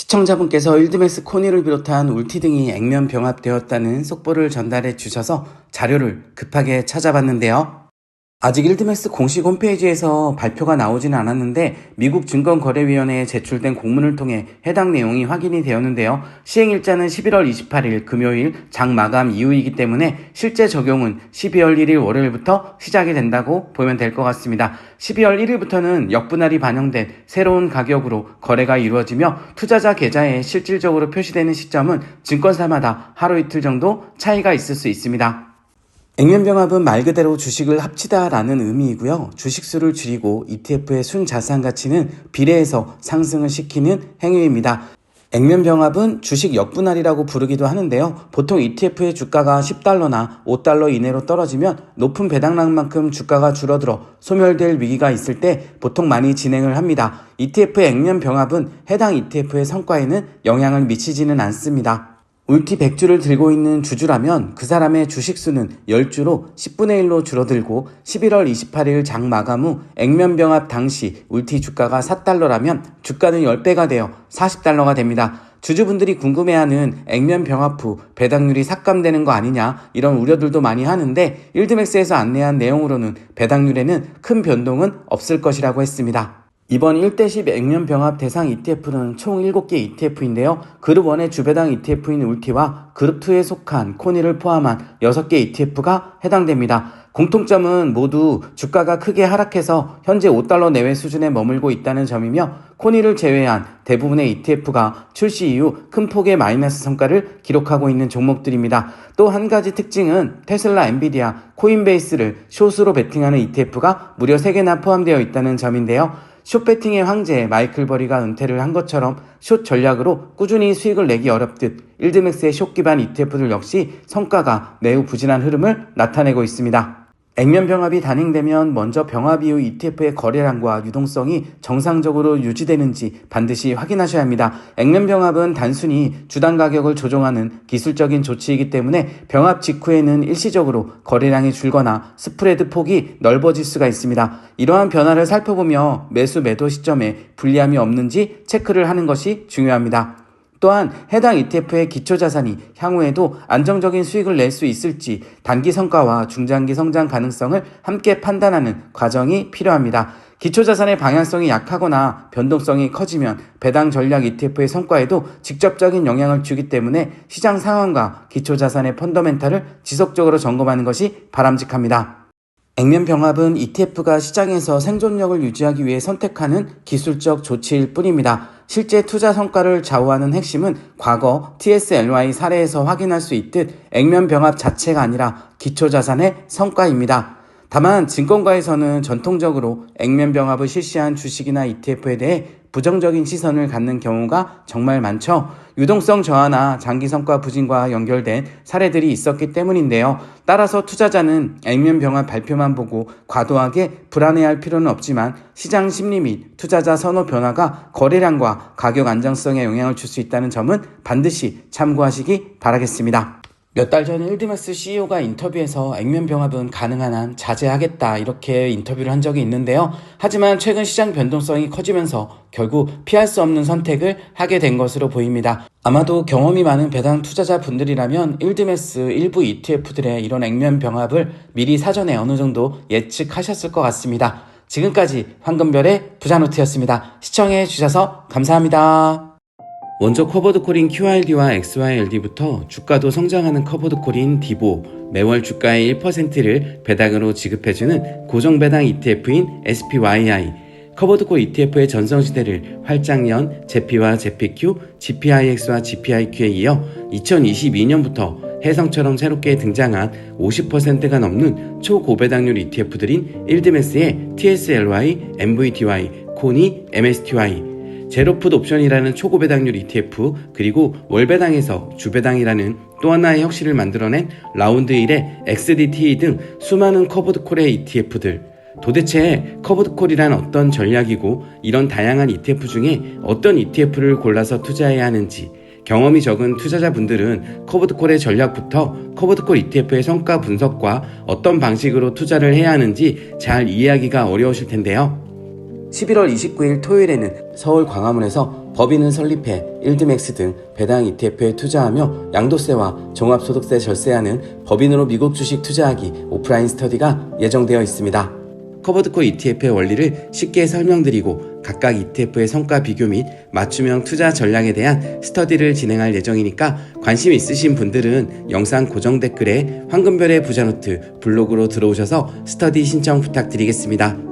시청자분께서 일드맥스 코니를 비롯한 울티 등이 액면 병합되었다는 속보를 전달해 주셔서 자료를 급하게 찾아봤는데요. 아직 일드맥스 공식 홈페이지에서 발표가 나오지는 않았는데 미국 증권거래위원회에 제출된 공문을 통해 해당 내용이 확인이 되었는데요. 시행일자는 11월 28일 금요일 장 마감 이후이기 때문에 실제 적용은 12월 1일 월요일부터 시작이 된다고 보면 될 것 같습니다. 12월 1일부터는 역분할이 반영된 새로운 가격으로 거래가 이루어지며 투자자 계좌에 실질적으로 표시되는 시점은 증권사마다 하루 이틀 정도 차이가 있을 수 있습니다. 액면병합은 말 그대로 주식을 합치다라는 의미이고요. 주식수를 줄이고 ETF의 순자산 가치는 비례해서 상승을 시키는 행위입니다. 액면병합은 주식 역분할이라고 부르기도 하는데요. 보통 ETF의 주가가 10달러나 5달러 이내로 떨어지면 높은 배당량만큼 주가가 줄어들어 소멸될 위기가 있을 때 보통 많이 진행을 합니다. ETF의 액면병합은 해당 ETF의 성과에는 영향을 미치지는 않습니다. 울티 100주를 들고 있는 주주라면 그 사람의 주식수는 10주로 10분의 1로 줄어들고 11월 28일 장 마감 후 액면병합 당시 울티 주가가 4달러라면 주가는 10배가 되어 40달러가 됩니다. 주주분들이 궁금해하는 액면 병합 후 배당률이 삭감되는 거 아니냐 이런 우려들도 많이 하는데 일드맥스에서 안내한 내용으로는 배당률에는 큰 변동은 없을 것이라고 했습니다. 이번 1대10 액면 병합 대상 ETF는 총 7개 ETF인데요. 그룹 1의 주배당 ETF인 울티와 그룹 2에 속한 코니를 포함한 6개 ETF가 해당됩니다. 공통점은 모두 주가가 크게 하락해서 현재 5달러 내외 수준에 머물고 있다는 점이며 코니를 제외한 대부분의 ETF가 출시 이후 큰 폭의 마이너스 성과를 기록하고 있는 종목들입니다. 또 한 가지 특징은 테슬라, 엔비디아, 코인베이스를 숏으로 베팅하는 ETF가 무려 3개나 포함되어 있다는 점인데요. 숏배팅의 황제 마이클 버리가 은퇴를 한 것처럼 숏 전략으로 꾸준히 수익을 내기 어렵듯 일드맥스의 숏 기반 ETF들 역시 성과가 매우 부진한 흐름을 나타내고 있습니다. 액면 병합이 단행되면 먼저 병합 이후 ETF의 거래량과 유동성이 정상적으로 유지되는지 반드시 확인하셔야 합니다. 액면 병합은 단순히 주당 가격을 조정하는 기술적인 조치이기 때문에 병합 직후에는 일시적으로 거래량이 줄거나 스프레드 폭이 넓어질 수가 있습니다. 이러한 변화를 살펴보며 매수 매도 시점에 불리함이 없는지 체크를 하는 것이 중요합니다. 또한 해당 ETF의 기초자산이 향후에도 안정적인 수익을 낼 수 있을지 단기 성과와 중장기 성장 가능성을 함께 판단하는 과정이 필요합니다. 기초자산의 방향성이 약하거나 변동성이 커지면 배당 전략 ETF의 성과에도 직접적인 영향을 주기 때문에 시장 상황과 기초자산의 펀더멘탈을 지속적으로 점검하는 것이 바람직합니다. 액면 병합은 ETF가 시장에서 생존력을 유지하기 위해 선택하는 기술적 조치일 뿐입니다. 실제 투자 성과를 좌우하는 핵심은 과거 TSLY 사례에서 확인할 수 있듯 액면 병합 자체가 아니라 기초 자산의 성과입니다. 다만 증권가에서는 전통적으로 액면 병합을 실시한 주식이나 ETF에 대해 부정적인 시선을 갖는 경우가 정말 많죠. 유동성 저하나 장기 성과 부진과 연결된 사례들이 있었기 때문인데요. 따라서 투자자는 액면 병합 발표만 보고 과도하게 불안해할 필요는 없지만 시장 심리 및 투자자 선호 변화가 거래량과 가격 안정성에 영향을 줄 수 있다는 점은 반드시 참고하시기 바라겠습니다. 몇 달 전에 일드맥스 CEO가 인터뷰에서 액면 병합은 가능한 한 자제하겠다 이렇게 인터뷰를 한 적이 있는데요. 하지만 최근 시장 변동성이 커지면서 결국 피할 수 없는 선택을 하게 된 것으로 보입니다. 아마도 경험이 많은 배당 투자자 분들이라면 일드맥스 일부 ETF들의 이런 액면 병합을 미리 사전에 어느 정도 예측하셨을 것 같습니다. 지금까지 황금별의 부자노트였습니다. 시청해 주셔서 감사합니다. 먼저 커버드콜인 QRD와 XYLD부터 주가도 성장하는 커버드콜인 디보, 매월 주가의 1%를 배당으로 지급해주는 고정배당 ETF인 SPYI, 커버드콜 ETF의 전성시대를 활짝연 제피와 제피Q, GPIX와 GPIQ에 이어 2022년부터 해성처럼 새롭게 등장한 50%가 넘는 초고배당률 ETF들인 일드메스의 TSLY, MVTY, 코니, MSTY, 제로풋 옵션이라는 초고 배당률 ETF 그리고 월 배당에서 주 배당이라는 또 하나의 혁신을 만들어낸 라운드 1의 XDT 등 수많은 커버드콜의 ETF들 도대체 커버드콜이란 어떤 전략이고 이런 다양한 ETF 중에 어떤 ETF를 골라서 투자해야 하는지 경험이 적은 투자자분들은 커버드콜의 전략부터 커버드콜 ETF의 성과 분석과 어떤 방식으로 투자를 해야 하는지 잘 이해하기가 어려우실 텐데요. 11월 29일 토요일에는 서울 광화문에서 법인을 설립해 일드맥스 등 배당 ETF에 투자하며 양도세와 종합소득세 절세하는 법인으로 미국 주식 투자하기 오프라인 스터디가 예정되어 있습니다. 커버드코 ETF의 원리를 쉽게 설명드리고 각각 ETF의 성과 비교 및 맞춤형 투자 전략에 대한 스터디를 진행할 예정이니까 관심 있으신 분들은 영상 고정 댓글에 황금별의 부자노트 블로그로 들어오셔서 스터디 신청 부탁드리겠습니다.